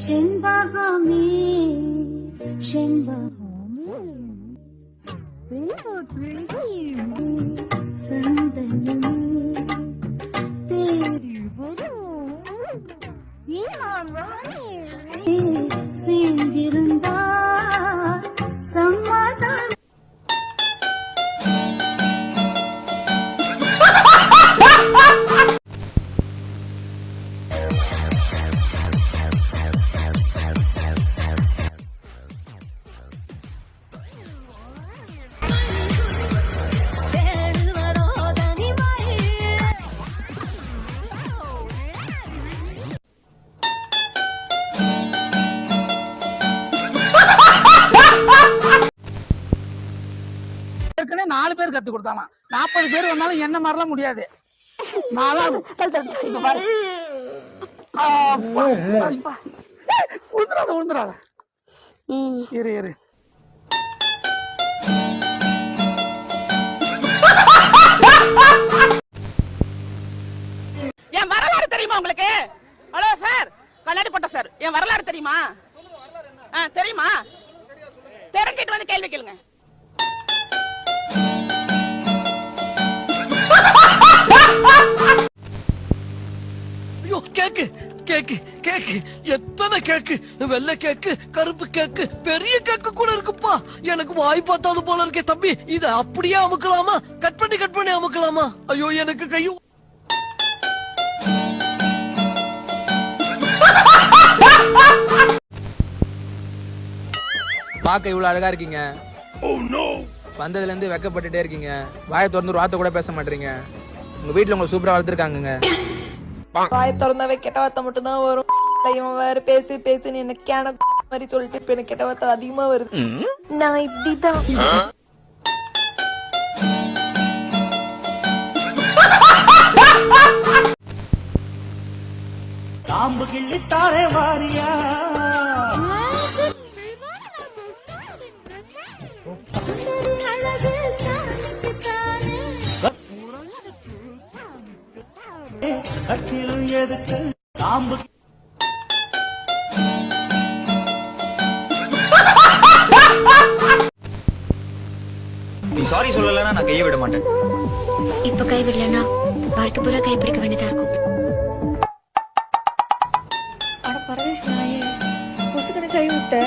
செண்பகமே செண்பகமே சந்தனமே தேடி வரும் சேர்ந்திருந்தா நாலு பேர் கத்து கொடுத்தானா? நாற்பது பேர் வந்தாலும் என்ன மாதிரிலாம் முடியாது. நாலாம் உழுந்துறாத இரு இரு. என் வரலாறு தெரியுமா உங்களுக்கு? Hello sir. கண்ணாடி போட்ட சார். என் வரலாறு தெரியுமா? ஆ தெரியுமா? தெரிஞ்சிட்டு வந்து கேள்வி கேளுங்க. கேக்கு கேக்கு கேக்கு. எத்தனை கேக்கு? வெள்ளை கேக்கு கருப்பு கேக்கு. பெரிய கேக்கு கூட இருக்குப்பா. எனக்கு வாய் பார்த்தாது போல இருக்கே தம்பி. இத அப்படியே அமுக்கலாமா? கட் பண்ணி கட் பண்ணி அமுக்கலாமா? ஐயோ எனக்கு கையும் பார்க்க இவ்வளவு அழகா இருக்கீங்க. வந்ததுல இருந்து வெக்கப்பட்டுட்டே இருக்கீங்க. வாயை திறந்து ஒரு வார்த்தை கூட பேச மாட்டீங்க உங்க வீட்ல உங்களை சூப்பரா வளர்த்துருக்காங்கங்க. வாய திறந்தாவே கெட்ட வார்த்தை மட்டும் தான் வரும் இவன் வேற பேசி பேசின்னு என்ன கேன மாதிரி சொல்லிட்டு இப்ப எனக்கு கெட்ட வார்த்தை அதிகமா வருது நான் இப்படிதான் காம்பு கிள்ளித்தாரே வாரியா கட்டிலும் எதுக்கு காம்பு. நீ சாரி சொல்லலைன்னா நான் கையை விட மாட்டேன். இப்ப கைவிடலன்னா வாழ்க்கை பூரா கைப்பிடிக்க வேண்டியதா இருக்கும். அட பரதேஷ் நாயே புசுக்கனை கை விட்ட.